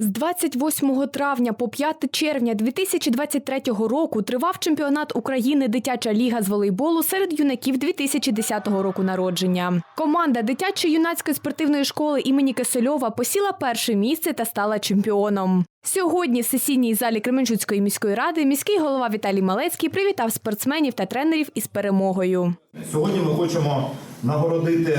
З 28 травня по 5 червня 2023 року тривав чемпіонат України Дитяча ліга з волейболу серед юнаків 2010 року народження. Команда дитячо-юнацької спортивної школи імені Кисельова посіла перше місце та стала чемпіоном. Сьогодні в сесійній залі Кременчуцької міської ради міський голова Віталій Малецький привітав спортсменів та тренерів із перемогою. Сьогодні ми хочемо нагородити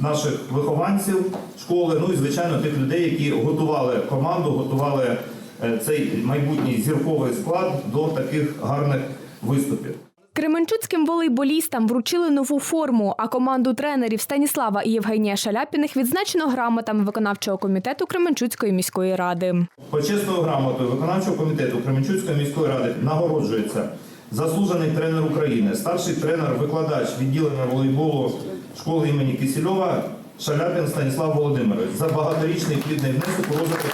наших вихованців школи, ну і звичайно тих людей, які готували команду, готували е, цей майбутній зірковий склад до таких гарних виступів. Кременчуцьким волейболістам вручили нову форму, а команду тренерів Станіслава і Євгенія Шаляпіних відзначено грамотами виконавчого комітету Кременчуцької міської ради. Почесною грамотою виконавчого комітету Кременчуцької міської ради нагороджується заслужений тренер України, старший тренер-викладач відділення волейболу школи імені Кисельова Шаляпін Станіслав Володимирович за багаторічний плідний внесок у розвиток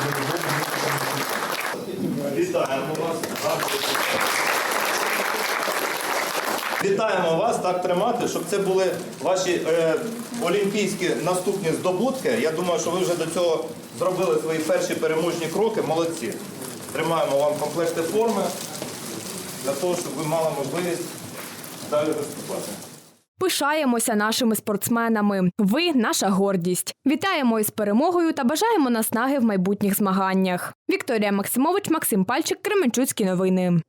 Вітаємо вас. Вітаємо вас так тримати, щоб це були ваші е, олімпійські наступні здобутки. Я думаю, що ви вже до цього зробили свої перші переможні кроки. Молодці. Тримаємо вам комплекти форми для того, щоб ви мали можливість далі виступати. Пишаємося нашими спортсменами. Ви наша гордість. Вітаємо із перемогою та бажаємо наснаги в майбутніх змаганнях. Вікторія Максимович, Максим Пальчик, Кременчуцькі новини.